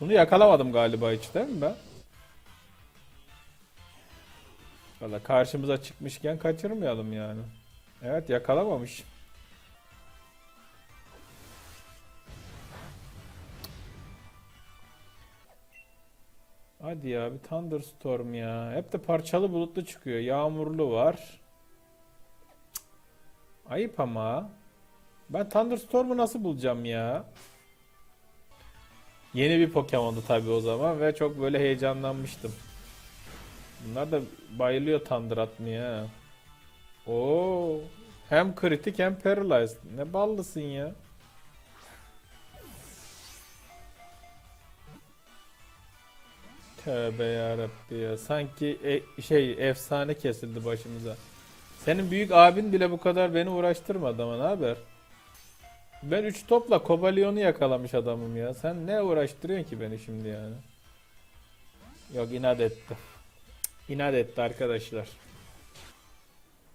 Bunu yakalamadım galiba hiç değil mi ben? Valla karşımıza çıkmışken kaçırmayalım yani. Evet yakalamamış. Hadi ya bir thunderstorm ya. Hep de parçalı bulutlu çıkıyor. Yağmurlu var. Ayıp ama. Ben thunderstorm'u nasıl bulacağım ya? Yeni bir Pokemon'du tabii o zaman ve çok böyle heyecanlanmıştım. Bunlar da bayılıyor Thunder atmaya. Oo, hem kritik hem paralyzed. Ne ballısın ya. Tövbe yarabbi ya. Sanki e- şey efsane kesildi başımıza. Senin büyük abin bile bu kadar beni uğraştırmadı ama ne haber? Ben 3 topla Kobalyon'u yakalamış adamım ya. Sen ne uğraştırıyorsun ki beni şimdi yani? Yok inat etti. İnat etti arkadaşlar.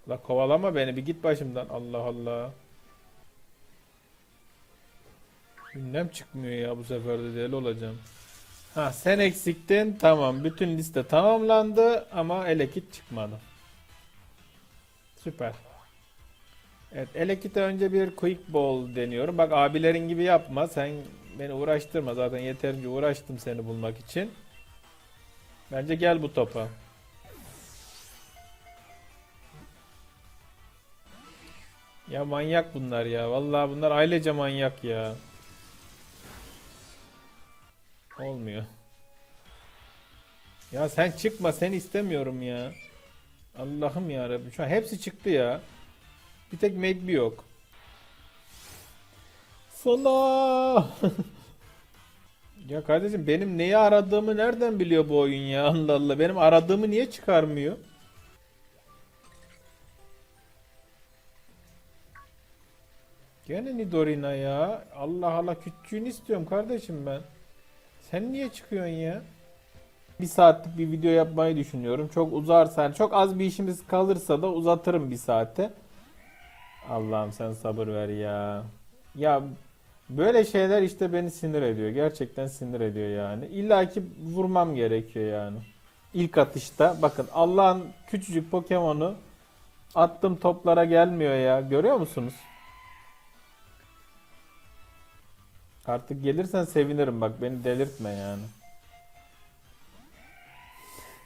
La kovalama beni bir git başımdan. Allah Allah. Ünlem çıkmıyor ya bu sefer de deli olacağım. Ha sen eksiktin tamam bütün liste tamamlandı ama elekit çıkmadı. Süper. Evet elekite önce bir quick ball deniyorum. Bak abilerin gibi yapma sen beni uğraştırma zaten yeterince uğraştım seni bulmak için. Bence gel bu topa. Ya manyak bunlar ya. Vallahi bunlar ailece manyak ya. Olmuyor. Ya sen çıkma sen istemiyorum ya. Allah'ım ya Rabbim. Şu an hepsi çıktı ya. Bir tek Megbi yok. Sana. ya kardeşim benim neyi aradığımı nereden biliyor bu oyun ya? Allah Allah. Benim aradığımı niye çıkarmıyor? Gene Nidorina ya. Allah Allah küçüğünü istiyorum kardeşim ben. Sen niye çıkıyorsun ya? Bir saatlik bir video yapmayı düşünüyorum. Çok uzarsa, çok az bir işimiz kalırsa da uzatırım bir saate. Allah'ım sen sabır ver ya. Ya böyle şeyler işte beni sinir ediyor. Gerçekten sinir ediyor yani. İlla ki vurmam gerekiyor yani. İlk atışta bakın Allah'ın küçücük Pokemon'u attım toplara gelmiyor ya. Görüyor musunuz? Artık gelirsen sevinirim bak beni delirtme yani.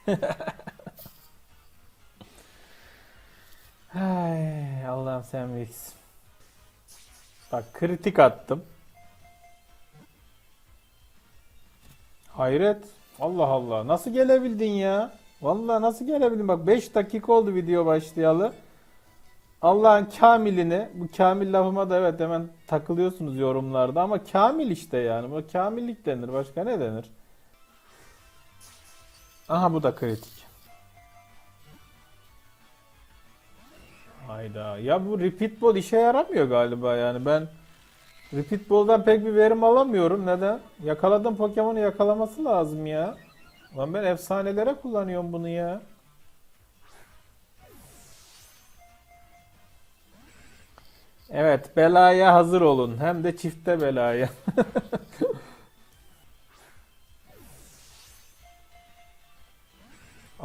Sen büyüksün. Bak kritik attım. Hayret. Allah Allah. Nasıl gelebildin ya? Vallahi nasıl gelebildin? Bak 5 dakika oldu video başlayalı. Allah'ın kamilini, bu kamil lafıma da evet hemen takılıyorsunuz yorumlarda ama kamil işte yani. Bu kamillik denir. Başka ne denir? Aha bu da kritik. Hayda. Ya bu repeat ball işe yaramıyor galiba yani. Ben repeat ball'dan pek bir verim alamıyorum. Neden? Yakaladım Pokemon'u yakalaması lazım ya. Lan ben efsanelere kullanıyorum bunu ya. Evet, belaya hazır olun. Hem de çifte belaya.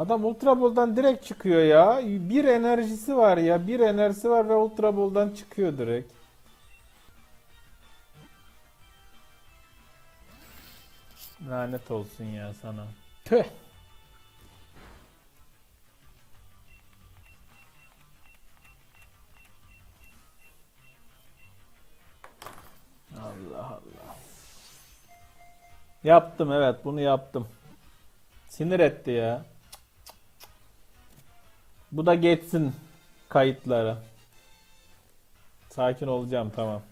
Adam Ultra Ball'dan direkt çıkıyor ya. Bir enerjisi var ya. Bir enerjisi var ve Ultra Ball'dan çıkıyor direkt. Lanet olsun ya sana. Tüh. Allah Allah. Yaptım evet bunu yaptım. Sinir etti ya. Bu da geçsin kayıtlara. Sakin olacağım tamam.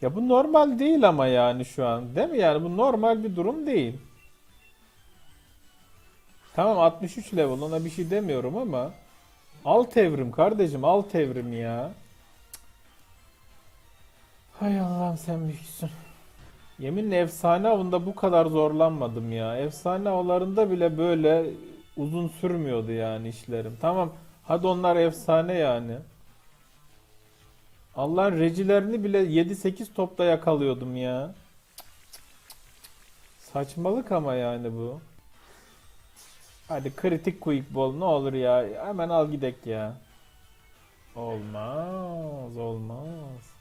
Ya bu normal değil ama yani şu an. Değil mi yani bu normal bir durum değil. Tamam 63 level ona bir şey demiyorum ama alt evrim kardeşim alt evrim ya. Hay Allah'ım sen büyüksün. Yeminle efsane avında bu kadar zorlanmadım ya. Efsane avlarında bile böyle uzun sürmüyordu yani işlerim. Tamam hadi onlar efsane yani. Allah'ın recilerini bile 7-8 topta yakalıyordum ya. Saçmalık ama yani bu. Hadi kritik quick ball ne olur ya. Hemen al gidek ya. Olmaz, olmaz.